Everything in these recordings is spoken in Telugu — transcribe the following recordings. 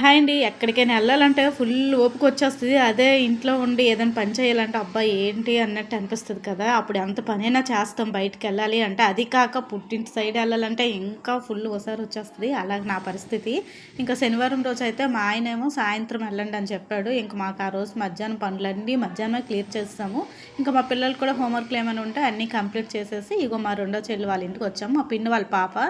హాయ్ అండి. ఎక్కడికైనా వెళ్ళాలంటే ఫుల్ ఓపిక వచ్చేస్తుంది. అదే ఇంట్లో ఉండి ఏదైనా పని చేయాలంటే అబ్బాయి ఏంటి అన్నట్టు అనిపిస్తుంది కదా. అప్పుడు ఎంత పనైనా చేస్తాం బయటికి వెళ్ళాలి అంటే. అది కాక పుట్టింటి సైడ్ వెళ్ళాలంటే ఇంకా ఫుల్ ఒకసారి వచ్చేస్తుంది. అలాగే నా పరిస్థితి. ఇంకా శనివారం రోజు అయితే మా ఆయన ఏమో సాయంత్రం వెళ్ళండి అని చెప్పాడు. ఇంకా మాకు ఆ రోజు మధ్యాహ్నం పనులన్నీ మధ్యాహ్నమే క్లియర్ చేస్తాము. ఇంకా మా పిల్లలు కూడా హోంవర్క్లు ఏమైనా ఉంటే అన్నీ కంప్లీట్ చేసేసి ఇగో మా రెండో చెల్లి వాళ్ళ ఇంటికి వచ్చాము. మా పిన్ని వాళ్ళ పాప.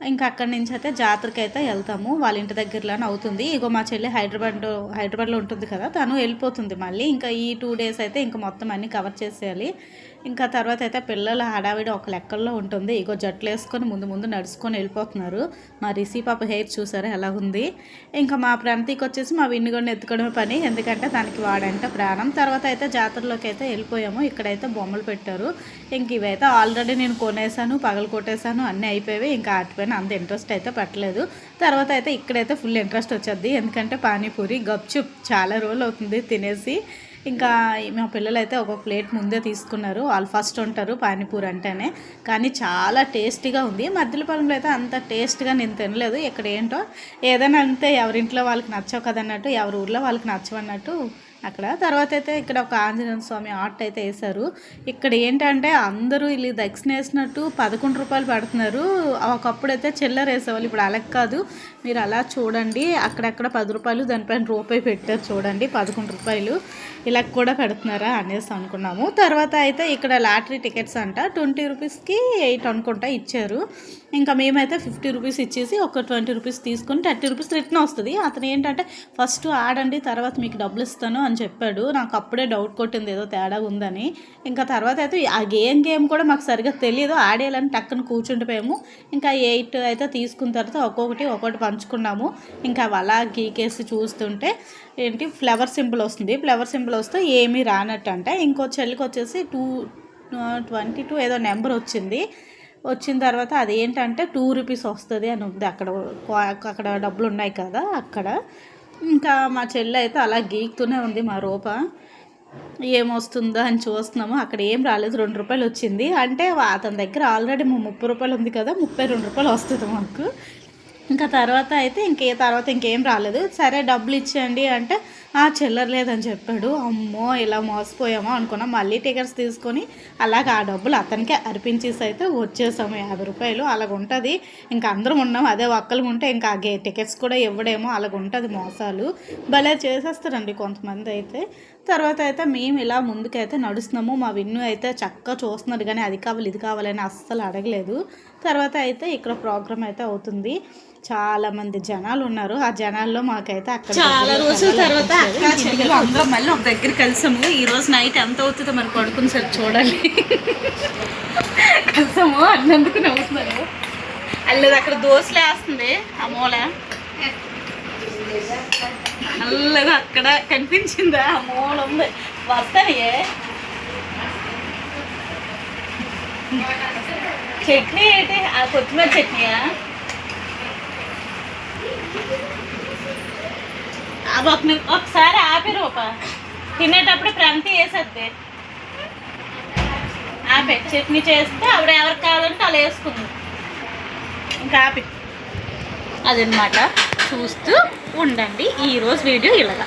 ఇంకా అక్కడి నుంచి అయితే జాతరకి అయితే వెళ్తాము. వాళ్ళ ఇంటి దగ్గరలోనే అవుతుంది. ఇగో మా చెల్లి హైదరాబాద్ హైదరాబాద్లో ఉంటుంది కదా తను వెళ్ళిపోతుంది మళ్ళీ. ఇంకా ఈ టూ డేస్ అయితే ఇంకా మొత్తం అన్నీ కవర్ చేసేయాలి. ఇంకా తర్వాత అయితే పిల్లల హడావిడి ఒక లెక్కల్లో ఉంటుంది. ఇగో జట్లు వేసుకొని ముందు ముందు నడుచుకొని వెళ్ళిపోతున్నారు. మా రిసీ పాప హెయిర్ చూసారా ఎలా ఉంది? ఇంకా మా ప్రాంతీకి వచ్చేసి మా విన్నుగొండ ఎత్తుకోవడమే పని. ఎందుకంటే దానికి వాడంటే ప్రాణం. తర్వాత అయితే జాతరలోకి అయితే వెళ్ళిపోయాము. ఇక్కడైతే బొమ్మలు పెట్టారు. ఇంక ఇవైతే ఆల్రెడీ నేను కొనేసాను పగలు కొట్టేశాను అన్నీ అయిపోయాయి. ఇంకా వాటిపైన అంత ఇంట్రెస్ట్ అయితే పెట్టలేదు. తర్వాత అయితే ఇక్కడైతే ఫుల్ ఇంట్రెస్ట్ వచ్చేది. ఎందుకంటే పానీపూరి గప్చుప్ చాలా రోజులు అవుతుంది తినేసి. ఇంకా మా పిల్లలు అయితే ఒక ప్లేట్ ముందే తీసుకున్నారు. వాళ్ళు ఫస్ట్ ఉంటారు పానీపూరి అంటేనే. కానీ చాలా టేస్టీగా ఉంది. మధ్యలపాలెంలో అయితే అంత టేస్ట్గా నేను తినలేదు. ఇక్కడ ఏంటో ఏదైనా అంతే ఎవరింట్లో వాళ్ళకి నచ్చవు కదన్నట్టు ఎవరి ఊర్లో వాళ్ళకి నచ్చవన్నట్టు అక్కడ. తర్వాత అయితే ఇక్కడ ఒక ఆంజనేయ స్వామి ఆర్ట్ అయితే వేశారు. ఇక్కడ ఏంటంటే అందరూ వీళ్ళు దక్షిణ వేసినట్టు పదకొండు రూపాయలు పెడుతున్నారు. ఒకప్పుడు అయితే చిల్లర వేసేవాళ్ళు ఇప్పుడు అలా కాదు. మీరు అలా చూడండి. అక్కడక్కడ పది రూపాయలు దానిపైన రూపాయి పెట్టారు చూడండి పదకొండు రూపాయలు. ఇలా కూడా పెడుతున్నారా అనేసి అనుకున్నాము. తర్వాత అయితే ఇక్కడ లాటరీ టికెట్స్ అంట ట్వంటీ రూపీస్కి ఎయిట్ అనుకుంటా ఇచ్చారు. ఇంకా మేమైతే ఫిఫ్టీ రూపీస్ ఇచ్చేసి ఒక ట్వంటీ రూపీస్ తీసుకుని థర్టీ రూపీస్ రిటర్న్ వస్తుంది. అతను ఏంటంటే ఫస్ట్ ఆడండి తర్వాత మీకు డబ్బులు ఇస్తాను అని చెప్పాడు. నాకు అప్పుడే డౌట్ కొట్టింది. ఏదో తేడా ఉందని. ఇంకా తర్వాత అయితే ఆ గేమ్ గేమ్ కూడా మాకు సరిగ్గా తెలియదు. ఆడేయాలని టక్కన కూర్చుండిపోయాము. ఇంకా ఎయిట్ అయితే తీసుకున్న తర్వాత ఒక్కొక్కటి ఒక్కొక్కటి పంచుకున్నాము. ఇంకా అలా గీకేసి చూస్తుంటే ఏంటి ఫ్లవర్ సింపుల్ వస్తుంది. ఫ్లవర్ సింపుల్ వస్తే ఏమీ రానట్టు అంటే ఇంకో చెల్లికి వచ్చేసి టూ ట్వంటీ టూ ఏదో నెంబర్ వచ్చింది. వచ్చిన తర్వాత అది ఏంటంటే టూ రూపీస్ వస్తుంది అని ఉంది. అక్కడ అక్కడ డబ్బులు ఉన్నాయి కదా అక్కడ. ఇంకా మా చెల్లి అయితే అలా గీక్తూనే ఉంది మా రూప. ఏమొస్తుందా అని చూస్తున్నాము. అక్కడ ఏం రాలేదు. రెండు రూపాయలు వచ్చింది. అంటే అతని దగ్గర ఆల్రెడీ ముప్పై రూపాయలు ఉంది కదా. ముప్పై రెండు రూపాయలు వస్తుంది మాకు. ఇంకా తర్వాత అయితే ఇంకే తర్వాత ఇంకేం రాలేదు. సరే డబ్బులు ఇచ్చేయండి అంటే ఆ చిల్లర లేదని చెప్పాడు. అమ్మో ఇలా మోసపోయామో అనుకున్నాం. మళ్ళీ టికెట్స్ తీసుకొని అలాగ ఆ డబ్బులు అతనికే అర్పించేసి అయితే వచ్చేసాము. యాభై రూపాయలు అలాగ ఉంటుంది. ఇంకా అందరం ఉన్నాం. అదే ఒక్కలు ఉంటే ఇంకా గే టికెట్స్ కూడా ఇవ్వడేమో అలాగ ఉంటుంది మోసాలు. భలే చేసేస్తారండి కొంతమంది అయితే. తర్వాత అయితే మేము ఇలా ముందుకైతే నడుస్తున్నాము. మా విన్ను అయితే చక్కగా చూస్తున్నాడు కానీ అది కావాలి ఇది కావాలని అస్సలు అడగలేదు. తర్వాత అయితే ఇక్కడ ప్రోగ్రామ్ అయితే అవుతుంది. చాలా మంది జనాలు ఉన్నారు. ఆ జనాల్లో మాకైతే అక్కడ చాలా రోజుల తర్వాత అందరం మళ్ళీ ఒక దగ్గర కలిసాము. ఈ రోజు నైట్ ఎంత అవుతుందో మరి పడుకుని సరే చూడాలి. కలిసాము అన్నందుకు నవ్వుతున్నారు. అల్లది అక్కడ దోశలు వేస్తుంది. ఆ మూల నల్లగా అక్కడ కనిపించిందా. ఆ మూల ఉంది. వస్తానే చట్నీ ఏంటి ఆ కొత్తిమీర చట్నీయా అవి ఒక ఒకసారి ఆపి రూప తినేటప్పుడు ప్రంతి వేసేద్ది ఆపే చట్నీ చేస్తే ఆవిడ ఎవరికి కావాలంటే అలా వేసుకుంది ఇంకా ఆపి అదనమాట చూస్తూ ఉండండి ఈరోజు వీడియో ఇలాగా